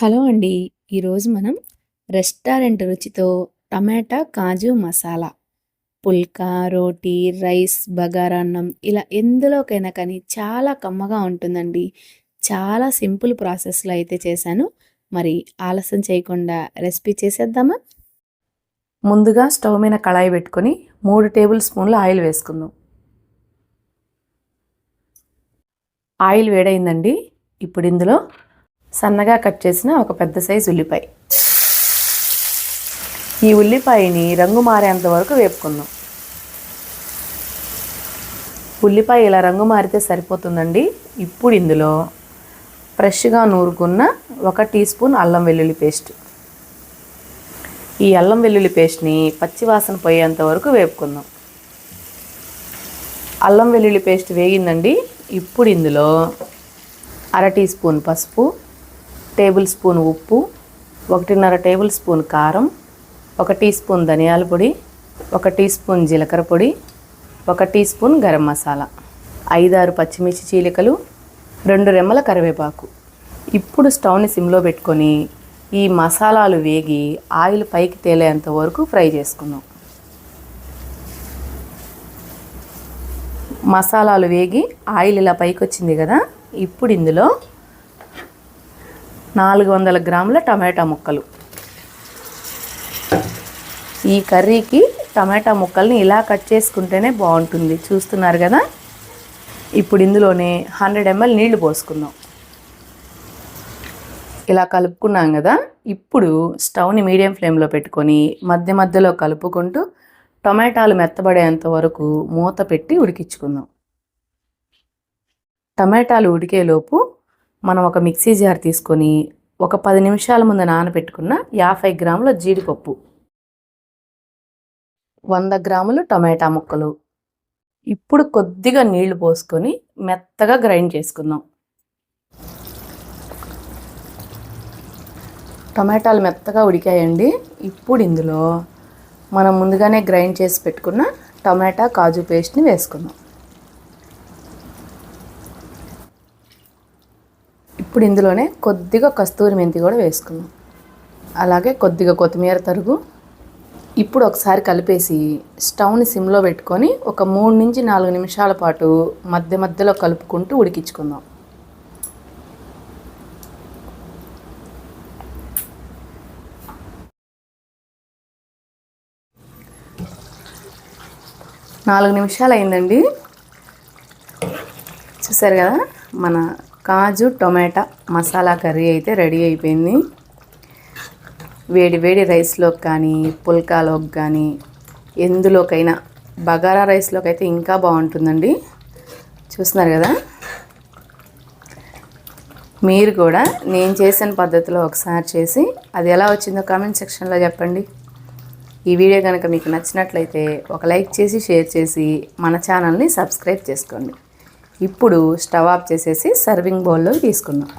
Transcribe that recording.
Hello అండి. ఈరోజు మనం రెస్టారెంట్ రుచితో టమాటా కాజు మసాలా. పుల్కా, రోటీ, రైస్, బగారన్నం ఇలా ఎందులోకైనా కానీ చాలా కమ్మగా ఉంటుందండి. చాలా సింపుల్ ప్రాసెస్‌లో అయితే చేశాను. మరి ఆలస్యం చేయకుండా రెసిపీ చేసేద్దామా? ముందుగా స్టవ్ మీద కళాయి పెట్టుకొని మూడు టేబుల్ స్పూన్ల ఆయిల్ వేసుకుందాం. ఆయిల్ వేడైందండి. ఇప్పుడు ఇందులో సన్నగా కట్ చేసిన ఒక పెద్ద సైజు ఉల్లిపాయ. ఈ ఉల్లిపాయని రంగు మారేంత వరకు వేపుకుందాం. ఉల్లిపాయ ఇలా రంగు మారితే సరిపోతుందండి. ఇప్పుడు ఇందులో ఫ్రెష్గా నూరుకున్న ఒక టీ స్పూన్ అల్లం వెల్లుల్లి పేస్ట్. ఈ అల్లం వెల్లుల్లి పేస్ట్ని పచ్చివాసన పోయేంత వరకు వేపుకుందాం. అల్లం వెల్లుల్లి పేస్ట్ వేగిందండి. ఇప్పుడు ఇందులో అర టీ స్పూన్ పసుపు, టేబుల్ స్పూన్ ఉప్పు, ఒకటిన్నర టేబుల్ స్పూన్ కారం, ఒక టీ స్పూన్ ధనియాల పొడి, ఒక టీ స్పూన్ జీలకర్ర పొడి, ఒక టీ స్పూన్ గరం మసాలా, ఐదారు పచ్చిమిర్చి చీలికలు, రెండు రెమ్మల కరివేపాకు. ఇప్పుడు స్టవ్ని సిమ్లో పెట్టుకొని ఈ మసాలాలు వేగి ఆయిల్ పైకి తేలేంత వరకు ఫ్రై చేసుకుందాం. మసాలాలు వేగి ఆయిల్ ఇలా పైకి వచ్చింది కదా ఇప్పుడు ఇందులో నాలుగు వందల గ్రాముల టమాటా ముక్కలు. ఈ కర్రీకి టమాటా ముక్కల్ని ఇలా కట్ చేసుకుంటేనే బాగుంటుంది. చూస్తున్నారు కదా? ఇప్పుడు ఇందులోనే హండ్రెడ్ ఎంఎల్ నీళ్ళు పోసుకుందాం. ఇలా కలుపుకున్నాం కదా? ఇప్పుడు స్టవ్ని మీడియం ఫ్లేమ్లో పెట్టుకొని మధ్య మధ్యలో కలుపుకుంటూ టమాటాలు మెత్తబడేంత వరకు మూత పెట్టి ఉడికించుకుందాం. టమాటాలు ఉడికేలోపు మనం ఒక మిక్సీ జార్ తీసుకొని ఒక పది నిమిషాల ముందు నానబెట్టుకున్న యాభై గ్రాముల జీడిపప్పు. వంద గ్రాములు టమాటా ముక్కలు. ఇప్పుడు కొద్దిగా నీళ్ళు పోసుకొని మెత్తగా గ్రైండ్ చేసుకుందాం. టమాటాలు మెత్తగా ఉడికాయండి. ఇప్పుడు ఇందులో మనం ముందుగానే గ్రైండ్ చేసి పెట్టుకున్న టమాటా కాజు పేస్ట్ని వేసుకుందాం. ఇప్పుడు ఇందులోనే కొద్దిగా కస్తూరి మెంతి కూడా వేసుకుందాం. అలాగే కొద్దిగా కొత్తిమీర తరుగు. ఇప్పుడు ఒకసారి కలిపేసి స్టవ్ని సిమ్లో పెట్టుకొని ఒక మూడు నుంచి నాలుగు నిమిషాల పాటు మధ్య మధ్యలో కలుపుకుంటూ ఉడికించుకుందాం. నాలుగు నిమిషాలు అయిందండి. చూసారు కదా మన కాజు టొమాటా మసాలా కర్రీ అయితే రెడీ అయిపోయింది. వేడి వేడి రైస్లోకి కానీ పుల్కాలోకి కానీ ఎందులోకైనా బగారా రైస్లోకి అయితే ఇంకా బాగుంటుందండి. చూస్తున్నారు కదా? మీరు కూడా నేను చేసిన పద్ధతిలో ఒకసారి చేసి అది ఎలా వచ్చిందో కామెంట్ సెక్షన్లో చెప్పండి. ఈ వీడియో కనుక మీకు నచ్చినట్లయితే ఒక లైక్ చేసి షేర్ చేసి మన ఛానల్ని సబ్స్క్రైబ్ చేసుకోండి. ఇప్పుడు స్టవ్ ఆఫ్ చేసేసి సర్వింగ్ బౌల్లో తీసుకుందాం.